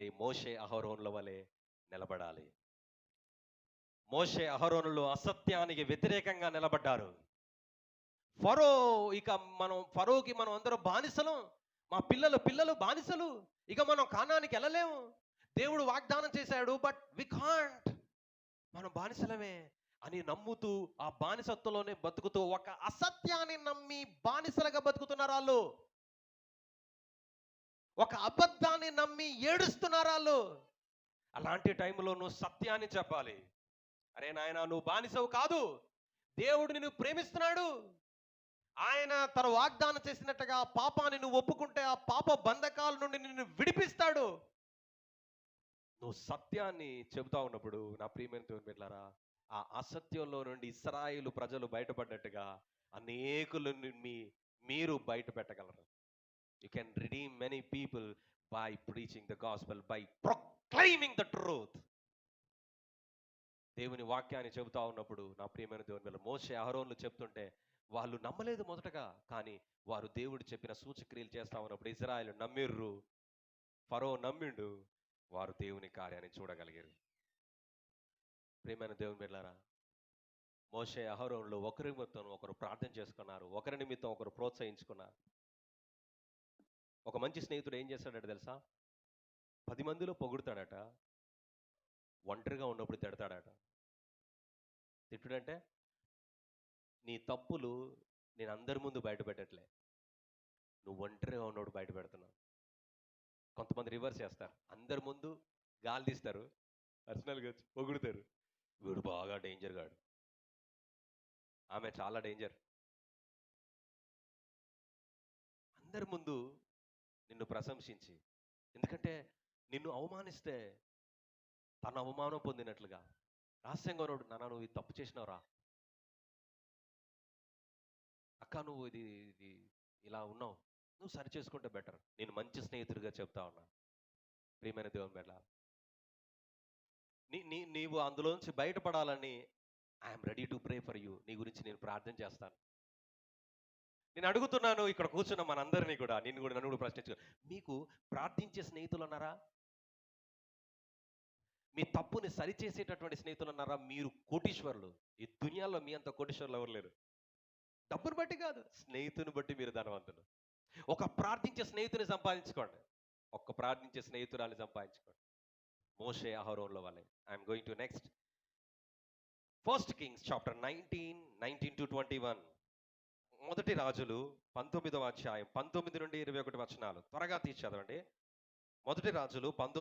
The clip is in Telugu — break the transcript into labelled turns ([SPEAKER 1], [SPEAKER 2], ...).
[SPEAKER 1] ఈ మోషే అహరోనుల వలె నిలబడాలి. మోషే అహరోనులు అసత్యానికి వ్యతిరేకంగా నిలబడ్డారు. ఫరో ఇక మనం ఫరోకి మనం అందరం బానిసలం. మా పిల్లలు పిల్లలు బానిసలు. ఇక మనం కానానికి వెళ్ళలేము. దేవుడు వాగ్దానం చేశాడు బట్ వి కాంట్. మనం బానిసలమే. అని నమ్ముతూ ఆ బానిసత్వంలోనే బతుకుతూ ఒక అసత్యాన్ని నమ్మి బానిసలుగా బతుకుతున్నారు వాళ్ళు. ఒక అబద్ధాన్ని నమ్మి ఏడుస్తున్నారు వాళ్ళు? అలాంటి టైంలో నువ్వు సత్యాన్ని చెప్పాలి. అరే నాయన నువ్వు బానిసవు కాదు. దేవుడు నిన్ను ప్రేమిస్తున్నాడు. ఆయన తన వాగ్దానం చేసినట్టుగా పాపాన్ని నువ్వు ఒప్పుకుంటే ఆ పాప బంధకాల నుండి నిన్ను విడిపిస్తాడు. నువ్వు సత్యాన్ని చెబుతా ఉన్నప్పుడు నా ప్రియమైన దేవుని బిడ్డలారా ఆ అసత్యంలో నుండి ఇస్రాయిలు ప్రజలు బయటపడ్డట్టుగా అనేకులు మీ మీరు బయట పెట్టగలరు. You can redeem many people by preaching the gospel by proclaiming the truth దేవుని వాక్యాన్ని చెబుతా ఉన్నప్పుడు నా ప్రియమైన దేవుని మీద మోసే అహరోన్లు చెప్తుంటే వాళ్ళు నమ్మలేదు మొదటగా కానీ వారు దేవుడు చెప్పిన సూచక్రియలు చేస్తా ఉన్నప్పుడు ఇజ్రాయల్ నమ్మిర్రు. ఫరో నమ్మిండు వారు దేవుని కార్యాన్ని చూడగలిగారు. ప్రియమైన దేవుని బిడ్డలారా మోసే అహరోన్లు ఒకరి నిమిత్తం ఒకరు ప్రార్థన చేసుకున్నారు ఒకరి నిమిత్తం ఒకరు ప్రోత్సహించుకున్నారు. ఒక మంచి స్నేహితుడు ఏం చేస్తాడట తెలుసా? పది మందిలో పొగుడుతాడట. ఒంటరిగా ఉన్నప్పుడు తిడతాడట. తిట్టుడంటే నీ తప్పులు నేను అందరి ముందు బయట పెట్టట్లే. నువ్వు ఒంటరిగా ఉన్నప్పుడు బయట పెడుతున్నావు. కొంతమంది రివర్స్ చేస్తారు. అందరి ముందు గాలి తీస్తారు. పర్సనల్గా వచ్చి పొగుడుతారు. వీడు బాగా డేంజర్ గాడు. ఆమె చాలా డేంజర్. అందరి ముందు నిన్ను ప్రశంసించి. ఎందుకంటే నిన్ను అవమానిస్తే తన అవమానం పొందినట్లుగా. రహస్యంగా ఉన్నాడు నాన్న నువ్వు ఇది తప్పు చేసినావురా? అక్క నువ్వు ఇది ఇది ఇలా ఉన్నావు. నువ్వు సరి చేసుకుంటే బెటర్. నేను మంచి స్నేహితుడిగా చెప్తా ఉన్నా. ప్రియమైన దేవుని బిడ్డ నీ నీ నీవు అందులోంచి బయటపడాలని I'm ready to pray for you నీ గురించి నేను ప్రార్థన చేస్తాను. నేను అడుగుతున్నాను ఇక్కడ కూర్చున్న మనందరినీ కూడా నేను కూడా నన్ను కూడా ప్రశ్నించు. మీకు ప్రార్థించే స్నేహితులు ఉన్నారా? మీ తప్పుని సరిచేసేటటువంటి స్నేహితులు ఉన్నారా? మీరు కోటీశ్వరులు. ఈ దునియాలో మీ అంత కోటీశ్వరులు ఎవరు లేరు. డబ్బును బట్టి కాదు స్నేహితుని బట్టి మీరు ధనవంతులు. ఒక ప్రార్థించే స్నేహితుని సంపాదించుకోండి. ఒక్క ప్రార్థించే స్నేహితురాలు సంపాదించుకోండి. మోషే అహరోన్లో వాళ్ళే I'm going to next. First Kings chapter nineteen nineteen to twenty one. మొదటి రాజులు పంతొమ్మిదవ అధ్యాయం పంతొమ్మిది నుండి ఇరవై ఒకటి వచనాలు. త్వరగా తీసి చదవండి. మొదటి రాజులు పంతొమ్మిది